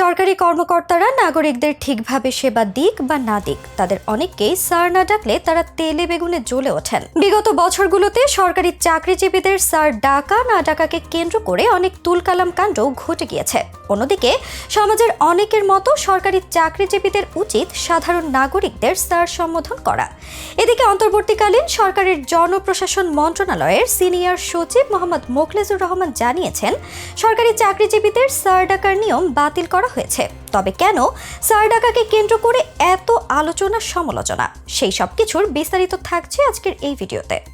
সরকারি কর্মকর্তারা নাগরিকদের ঠিকভাবে সেবা দিক বা না দিক, তাদের অনেককেই স্যার না ডাকলে তারা তেলে বেগুনে জ্বলে ওঠেন। বিগত বছরগুলোতে সরকারি চাকরিজীবীদের স্যার ডাকা না ডাকাকে কেন্দ্র করে অনেক তুলকালাম কাণ্ড ঘটে গিয়েছে। অন্যদিকে, সমাজের অনেকের মতো সরকারি চাকরিজীবীদের উচিত সাধারণ নাগরিকদের স্যার সম্বোধন করা। এদিকে অন্তর্বর্তীকালীন সরকারের জনপ্রশাসন মন্ত্রণালয়ের সিনিয়র সচিব মোহাম্মদ মোখলেজুর রহমান জানিয়েছেন, সরকারি চাকরিজীবীদের স্যার ডাকার নিয়ম বাতিল করা হয়েছে। তবে কেন সারডাকাকে কেন্দ্র করে এত আলোচনা সমালোচনা? সেই সব কিছুর বিস্তারিত থাকছে আজকের এই ভিডিওতে।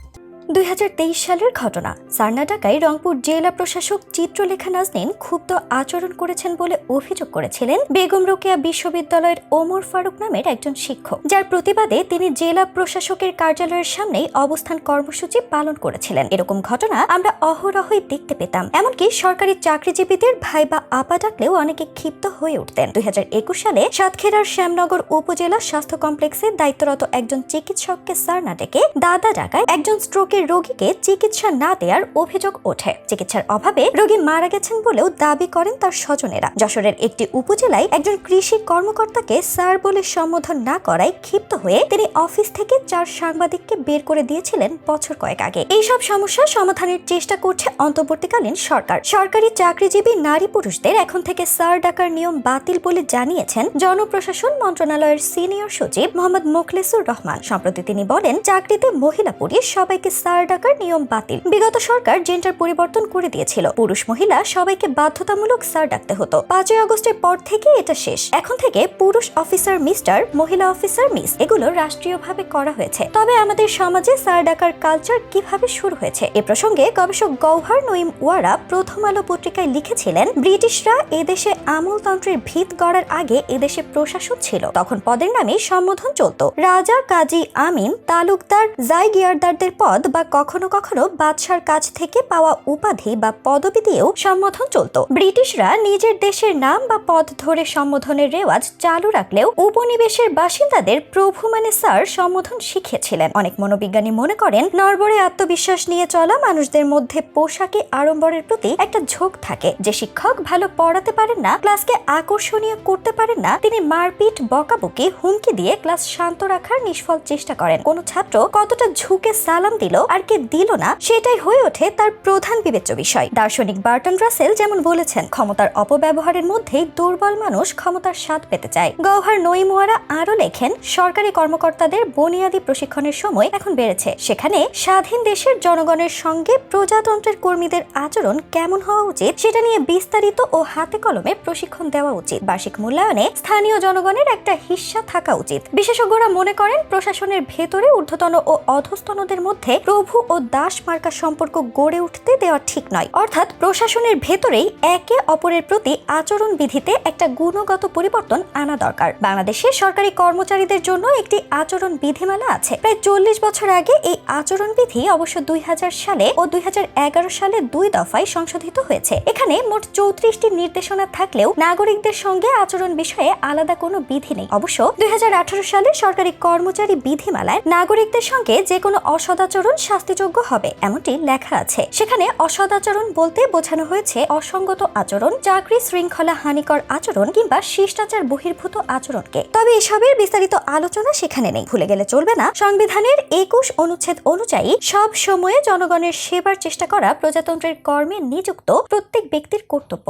দুই হাজার তেইশ সালের ঘটনা। সারনা ঢাকায় রংপুর জেলা প্রশাসক চিত্রলেখা নাজনীন ক্ষুব্ধ আচরণ করেছেন বলে অভিযোগ করেছিলেন বেগম রোকেয়া বিশ্ববিদ্যালয়ের ওমর ফারুক নামের একজন শিক্ষক। যার প্রতিবাদে তিনি জেলা প্রশাসকের কার্যালয়ের সামনেই অবস্থান কর্মসূচি পালন করেছিলেন। এরকম ঘটনা আমরা অহরহই দেখতে পেতাম। এমনকি সরকারি চাকরিজীবীদের ভাই বা আপা ডাকলেও অনেকে ক্ষিপ্ত হয়ে উঠতেন। দুই হাজার একুশ সালে সাতক্ষীরার শ্যামনগর উপজেলা স্বাস্থ্য কমপ্লেক্সে দায়িত্বরত একজন চিকিৎসককে স্যার ডেকে দাদা ডাকায় একজন স্ট্রোকের রোগীকে চিকিৎসা না দেওয়ার অভিযোগ ওঠে। চিকিৎসার অভাবে রোগী মারা গেছেন বলেও দাবি করেন তার স্বজনেরা। যশোরের একটি উপজেলায় একজন কৃষি কর্মকর্তাকে স্যার বলে সম্বোধন না করায় ক্ষিপ্ত হয়ে তিনি অফিস থেকে চার সাংবাদিককে বের করে দিয়েছিলেন বছর কয়েক আগে। এইসব সমস্যা সমাধানের চেষ্টা করছে অন্তর্বর্তীকালীন সরকার। সরকারি চাকরিজীবী নারী পুরুষদের এখন থেকে স্যার ডাকার নিয়ম বাতিল বলে জানিয়েছেন জনপ্রশাসন মন্ত্রণালয়ের সিনিয়র সচিব মোহাম্মদ মোখলেসুর রহমান। সম্প্রতি তিনি বলেন, চাকরিতে মহিলা পুলিশ সবাইকে স্যার ডাকার নিয়ম বাতিল। বিগত সরকার জেন্ডার পরিবর্তন করে দিয়েছিল। পুরুষ মহিলা সবাইকে বাধ্যতামূলক স্যার ডাকতে হতো। পাঁচই আগস্টের পর থেকে এটা শেষ। এখন থেকে পুরুষ অফিসার মিস্টার, মহিলা অফিসার মিস, এগুলো রাষ্ট্রীয়ভাবে করা হয়েছে। তবে আমাদের সমাজে স্যার ডাকার কালচার কীভাবে শুরু হয়েছে, এ প্রসঙ্গে গবেষক গৌহার নঈম ওয়ারা প্রথম আলো পত্রিকায় লিখেছিলেন, ব্রিটিশরা এদেশে আমলতন্ত্রের ভিত গড়ার আগে এদেশে প্রশাসন ছিল। তখন পদের নামে সম্বোধন চলত। রাজা কাজী আমিন তালুকদার জাইগিয়ারদারদের পদ বা কখনো কখনো বাদশার কাছ থেকে পাওয়া উপাধি বা পদবি দিয়েও সম্বোধন চলত। ব্রিটিশরা নিজের দেশের নাম বা পদ ধরে সম্বোধনের রেওয়াজ চালু রাখলেও উপনিবেশের বাসিন্দাদের প্রভু মানে স্যার সম্বোধন শিখেছিলেন অনেক মনোবিজ্ঞানী মনে করেন, নরবরে আত্মবিশ্বাস নিয়ে চলা মানুষদের মধ্যে পোশাকে আড়ম্বরের প্রতি একটা ঝোঁক থাকে। যে শিক্ষক ভালো পড়াতে পারেন না, ক্লাসকে আকর্ষণীয় করতে পারেন না, তিনি মারপিট, বকাবকি, হুমকি দিয়ে ক্লাস শান্ত রাখার নিষ্ফল চেষ্টা করেন। কোন ছাত্র কতটা ঝুঁকে সালাম দিল আর কে দিল না, সেটাই হয়ে ওঠে তার প্রধান বিবেচ্য বিষয়। দার্শনিক বার্টন রাসেল যেমন বলেছেন, ক্ষমতার অপব্যবহারের মধ্যেই দুর্বল মানুষ ক্ষমতার স্বাদ পেতে চায়। গৌহার নইমুয়ারা আরও লেখেন, সরকারি কর্মকর্তাদের বুনিয়াদী প্রশিক্ষণের সময় এখন বেড়েছে। সেখানে স্বাধীন দেশের জনগণের সঙ্গে প্রজাতন্ত্রের কর্মীদের আচরণ কেমন হওয়া উচিত, সেটা নিয়ে বিস্তারিত ও হাতে কলমে প্রশিক্ষণ দেওয়া উচিত। বার্ষিক মূল্যায়নে স্থানীয় জনগণের একটা হিস্সা থাকা উচিত। বিশেষজ্ঞরা মনে করেন, প্রশাসনের ভেতরে ঊর্ধ্বতন ও অধস্তনদের মধ্যে প্রভু ও দাস মার্কা সম্পর্ক গড়ে উঠতে দেওয়া ঠিক নয়। অর্থাৎ প্রশাসনের ভেতরেই একে অপরের প্রতি আচরণ বিধিতে একটা গুণগত পরিবর্তন আনা দরকার। বাংলাদেশে সরকারি কর্মচারীদের জন্য একটি আচরণ বিধিমালা আছে। প্রায় চল্লিশ বছর আগে এই আচরণ বিধি অবশ্য দুই হাজার সালে ও দুই হাজার এগারো সালে দুই দফায় সংশোধিত হয়েছে। এখানে মোট চৌত্রিশটি নির্দেশনা থাকলেও নাগরিকদের সঙ্গে আচরণ বিষয়ে আলাদা কোনো বিধি নেই। অবশ্য দুই হাজার আঠারো সালে সরকারি কর্মচারী বিধিমালায় নাগরিকদের সঙ্গে যে কোনো অসদাচরণ শাস্তিযোগ্য হবে, এমনটি লেখা আছে। সেখানে অসদাচরণ বলতে বোঝানো হয়েছে অসঙ্গত আচরণ, চাকরি শৃঙ্খলা হানিকর আচরণ কিংবা শিষ্টাচার বহির্ভূত আচরণকে। তবে এসবের বিস্তারিত আলোচনা সেখানে নেই। ভুলে গেলে চলবে না। সংবিধানের একুশ অনুচ্ছেদ অনুযায়ী সব সময়ে জনগণের সেবার চেষ্টা করা প্রজাতন্ত্রের কর্মে নিযুক্ত প্রত্যেক ব্যক্তির কর্তব্য।